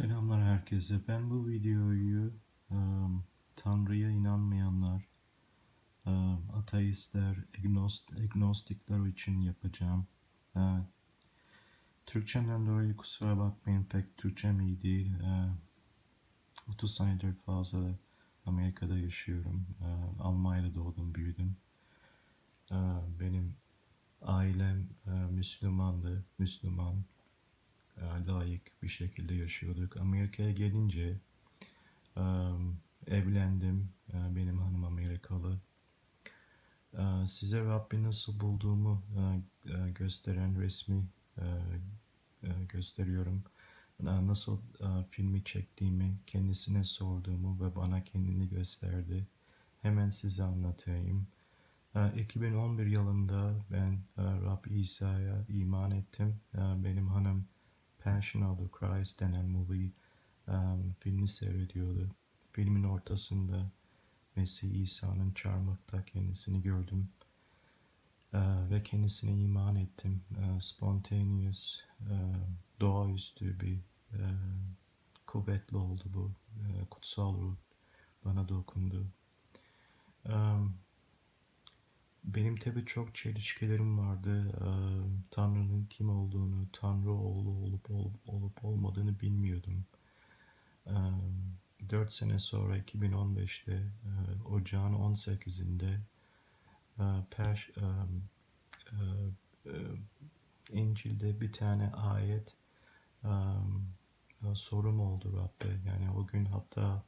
Selamlar herkese. Ben bu videoyu um, Tanrı'ya inanmayanlar, um, ateistler, agnost agnostikler için yapacağım. Uh, Türkçemden dolayı kusura bakmayın pek Türkçem iyi değil. Uh, 30 senedir fazla Amerika'da yaşıyorum. Uh, Almanya'da doğdum, büyüdüm. Uh, benim ailem uh, Müslümandı, Müslüman layık bir şekilde yaşıyorduk. Amerika'ya gelince e, evlendim. E, Benim hanım Amerikalı. E, Size Rabbi nasıl bulduğumu e, e, gösteren resmi e, e, gösteriyorum. E, Nasıl e, filmi çektiğimi, kendisine sorduğumu ve bana kendini gösterdi. Hemen size anlatayım. E, 2011 yılında ben e, Rab İsa'ya iman ettim. E, Benim hanım Passion of the Christ denen movie um, filmi seyrediyordu. Filmin ortasında Mesih İsa'nın çarmıhta kendisini gördüm. Uh, ve kendisine iman ettim. Uh, spontaneous, uh, doğaüstü bir uh, kuvvetli oldu bu. Uh, kutsal ruh bana dokundu. Um, benim tabii çok çelişkilerim vardı. Tanrı'nın kim olduğunu, Tanrı oğlu olup olup, olup olmadığını bilmiyordum. Ee, 4 sene sonra 2015'te e, Ocağın 18'inde e, Perş, İncil'de bir tane ayet sorum oldu Rabbe. Yani o gün hatta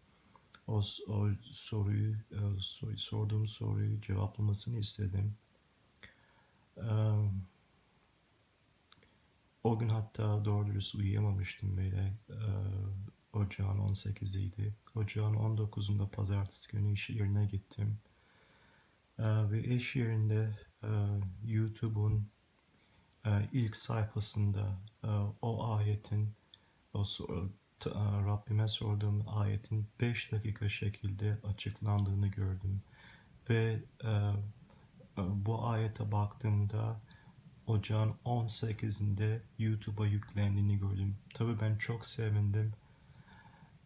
o, o soruyu e, sor- sorduğum soruyu cevaplamasını istedim. Eee, o gün hatta doğru dürüst uyuyamamıştım böyle. Eee, ocağın 18'iydi. Ocağın 19'unda pazartesi günü iş yerine gittim. Ve iş yerinde YouTube'un ilk sayfasında o ayetin o e, Rabbime sorduğum ayetin 5 dakika şekilde açıklandığını gördüm. Ve e, e, bu ayete baktığımda ocağın 18'inde YouTube'a yüklendiğini gördüm. Tabii ben çok sevindim.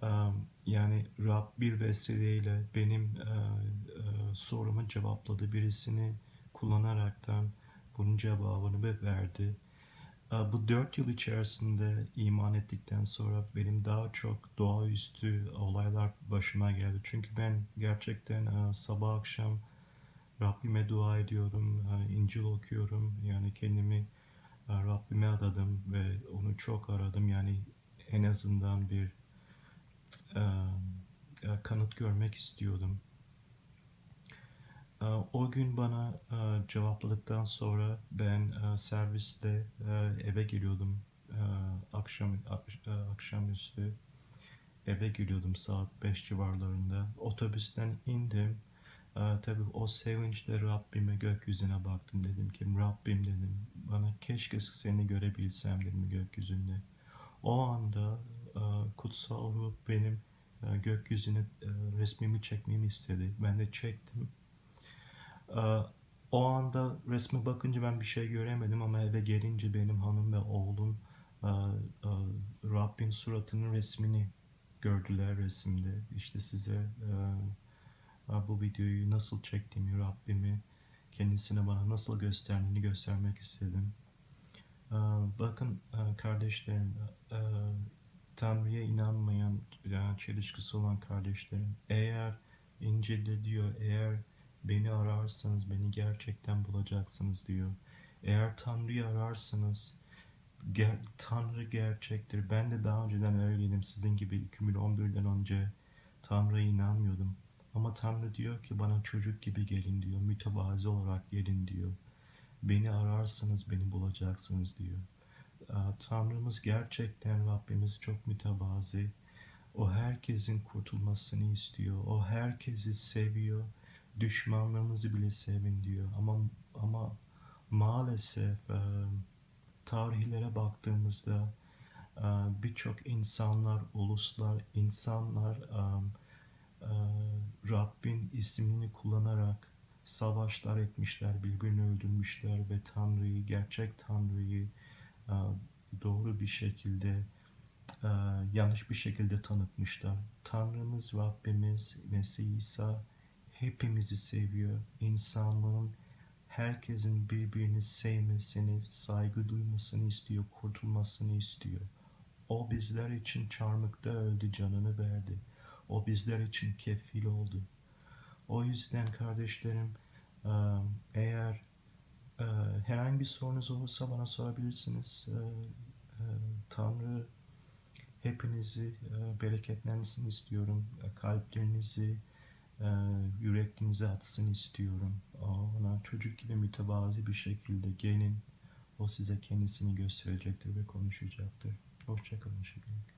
E, yani Rab bir vesileyle benim e, e, sorumu cevapladı. Birisini kullanaraktan bunun cevabını ve verdi. E, Bu dört yıl içerisinde iman ettikten sonra benim daha çok doğaüstü olaylar başıma geldi. Çünkü ben gerçekten e, sabah akşam Rabbime dua ediyorum, e, İncil okuyorum. Yani kendimi e, Rabbime adadım ve onu çok aradım. Yani en azından bir e, kanıt görmek istiyordum. E, O gün bana e, cevapladıktan sonra ben e, serviste e, eve geliyordum akşam ak- akşamüstü eve geliyordum saat 5 civarlarında. Otobüsten indim. Tabii o sevinçle Rabbime gökyüzüne baktım. Dedim ki Rabbim dedim bana keşke seni görebilsem dedim gökyüzünde. O anda kutsal ruh benim gökyüzüne resmimi çekmemi istedi. Ben de çektim. Ee, O anda resme bakınca ben bir şey göremedim ama eve gelince benim hanım ve oğlum e, e, Rabbin suratının resmini gördüler resimde. İşte size e, bu videoyu nasıl çektiğimi, Rabbimi kendisine bana nasıl gösterdiğini göstermek istedim. Bakın kardeşlerim, Tanrı'ya inanmayan, yani çelişkisi olan kardeşlerim, eğer İncil'de diyor, eğer Beni ararsanız beni gerçekten bulacaksınız diyor. Eğer Tanrı'yı ararsanız ger- Tanrı gerçektir. Ben de daha önceden öyleydim. Sizin gibi 2011'den önce Tanrı'ya inanmıyordum. Ama Tanrı diyor ki bana çocuk gibi gelin diyor. Mütevazi olarak gelin diyor. Beni ararsanız beni bulacaksınız diyor. Tanrımız gerçekten Rabbimiz çok mütevazi. O herkesin kurtulmasını istiyor. O herkesi seviyor düşmanlarınızı bile sevin diyor. Ama ama maalesef e, tarihlere baktığımızda e, birçok insanlar, uluslar, insanlar e, e, Rabbin ismini kullanarak savaşlar etmişler, birbirini öldürmüşler ve Tanrı'yı, gerçek Tanrı'yı e, doğru bir şekilde e, yanlış bir şekilde tanıtmışlar. Tanrımız, Rabbimiz, Mesih İsa hepimizi seviyor. İnsanlığın herkesin birbirini sevmesini, saygı duymasını istiyor, kurtulmasını istiyor. O bizler için çarmıkta öldü, canını verdi. O bizler için kefil oldu. O yüzden kardeşlerim, e, eğer e, herhangi bir sorunuz olursa bana sorabilirsiniz. E, Tanrı hepinizi e, bereketlensin istiyorum. Kalplerinizi, e, yüreklerinize atsın istiyorum. Ona çocuk gibi mütevazi bir şekilde gelin. O size kendisini gösterecektir ve konuşacaktır. Hoşçakalın şimdilik.